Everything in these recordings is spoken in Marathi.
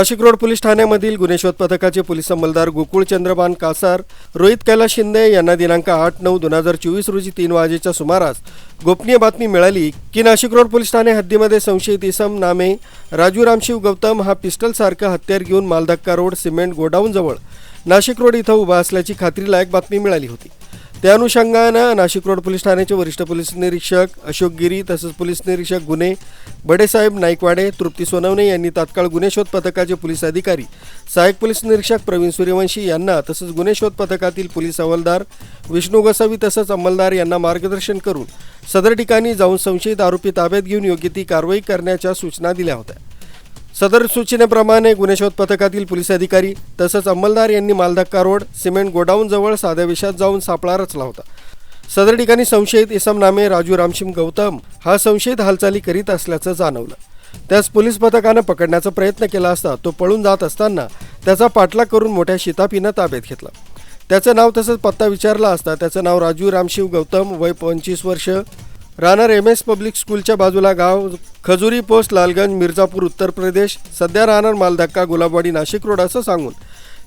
नाशिक रोड पोलीस ठाण्यामधील गुन्हे शोध पथकाचे पोलीस अंमलदार गोकुळ चंद्रबान कासार रोहित कैलास शिंदे यांना दिनांक आठ नऊ दोन हजार चोवीस रोजी तीन वाजेच्या सुमारास गोपनीय बातमी मिळाली की नाशिक रोड पोलीस ठाणे हद्दीमध्ये संशयित इसम नामे राजू रामशिव गौतम हा पिस्टलसारखं हत्यार घेऊन मालधक्का रोड सिमेंट गोडाऊनजवळ नाशिक रोड इथं उभा असल्याची खात्रीलायक बातमी मिळाली होती. त्या अनुषंगानं नाशिक रोड पोलीस ठाण्याचे वरिष्ठ पोलीस निरीक्षक अशोक गिरी तसंच पोलीस निरीक्षक गुन्हे बडेसाहेब नाईकवाडे तृप्ती सोनवणे यांनी तात्काळ गुन्हे शोध पथकाचे पोलीस अधिकारी सहाय्यक पोलीस निरीक्षक प्रवीण सूर्यवंशी यांना तसंच गुन्हे शोध पथकातील पोलीस हवालदार विष्णू गोसावी तसंच अंमलदार यांना मार्गदर्शन करून सदर ठिकाणी जाऊन संशयित आरोपी ताब्यात घेऊन योग्य ती कारवाई करण्याच्या सूचना दिल्या होत्या. सदर सूचनेप्रमाणे गुन्हे शोध पथकातील पोलीस अधिकारी तसंच अंमलदार यांनी मालधक्का रोड सिमेंट गोडाऊनजवळ साध्या विषात जाऊन सापळा रचला होता. सदर ठिकाणी संशयित इसम नामे राजू रामशिम गौतम हा संशयित हालचाली करीत असल्याचं जाणवलं. त्यास पोलीस पथकानं पकडण्याचा प्रयत्न केला असता तो पळून जात असताना त्याचा पाठलाग करून मोठ्या शितापीनं ताब्यात घेतला. त्याचं नाव तसंच पत्ता विचारला असता त्याचं नाव राजू रामशिव गौतम वय पंचवीस वर्ष राहणार एम एस पब्लिक स्कूलच्या बाजूला गाव खजुरी पोस्ट लालगंज मिर्झापूर उत्तर प्रदेश. सध्या राहणार मालधक्का गुलाबवाडी नाशिक रोड असं सांगून.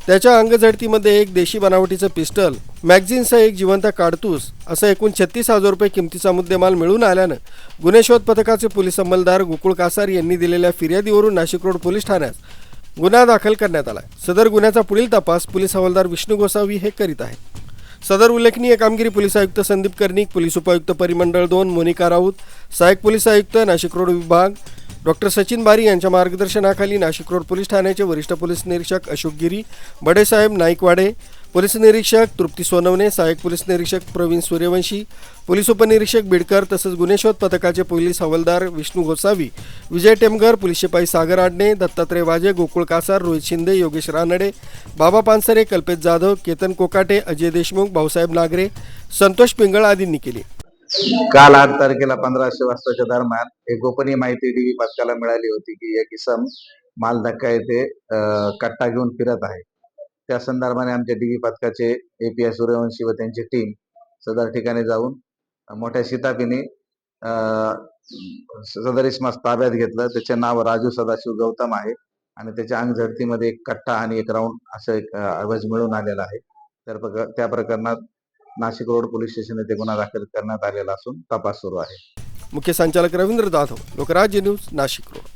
त्याच्या अंगझडतीमध्ये एक देशी बनावटीचं पिस्टल मॅगझिनसह एक जिवंत काडतूस असं एकूण छत्तीस हजार रुपये किमतीचा मुद्देमाल मिळून आल्यानं गुन्हे शोध पथकाचे पोलीस अंमलदार गोकुळ कासार यांनी दिलेल्या फिर्यादीवरून नाशिक रोड पोलीस ठाण्यात गुन्हा दाखल करण्यात आला. सदर गुन्ह्याचा पुढील तपास पोलीस हवालदार विष्णू गोसावी हे करीत आहेत. सदर उल्लेखनीय कामगिरी पोलीस आयुक्त संदीप कर्णिक पोलीस उपायुक्त परिमंडळ दोन मोनिका राऊत सहाय्यक पोलीस आयुक्त नाशिक रोड विभाग डॉक्टर सचिन बारी यांच्या मार्गदर्शनाखाली नाशिक रोड पोलीस ठाण्याचे वरिष्ठ पोलीस निरीक्षक अशोक गिरी बडेसाहेब नाईकवाडे पोलीस निरीक्षक तृप्ती सोनवणे सहाय्यक पोलीस निरीक्षक प्रवीण सूर्यवंशी पोलीस उपनिरीक्षक बिडकर तसंच गुन्हे शोध पथकाचे पोलीस हवालदार विष्णू गोसावी विजय टेमगर पोलीस शिपाई सागर आडणे दत्तात्रय वाजे गोकुळ कासार रोहित शिंदे योगेश रानडे बाबा पानसरे कल्पेश जाधव केतन कोकाटे अजय देशमुख भाऊसाहेब नागरे संतोष पिंगळ आदींनी केली काल आठ तारखेला पंधराशे वाजताच्या दरम्यान एक गोपनीय माहिती टीव्ही पथकाला मिळाली होती की एक इसम मालधक्का येथे अं, कट्टा घेऊन फिरत आहे. त्या संदर्भाने आमच्या डीबी पथकाचे एपीआय सूर्यवंशी व त्यांची टीम सदर ठिकाणी जाऊन मोठ्या शितापीने सदर इसमास ताब्यात घेतलं. त्याचे नाव राजू सदाशिव गौतम आहे आणि त्याच्या अंगझडतीमध्ये एक कट्टा आणि एक राऊंड असं एक अवज आवाज मिळून आलेला आहे. तर त्या प्रकरणात नाशिक रोड पोलीस स्टेशन येथे गुन्हा दाखल करण्यात आलेला असून तपास सुरू आहे. मुख्य संचालक रवींद्र जाधव लोकराज्य न्यूज नाशिक रोड.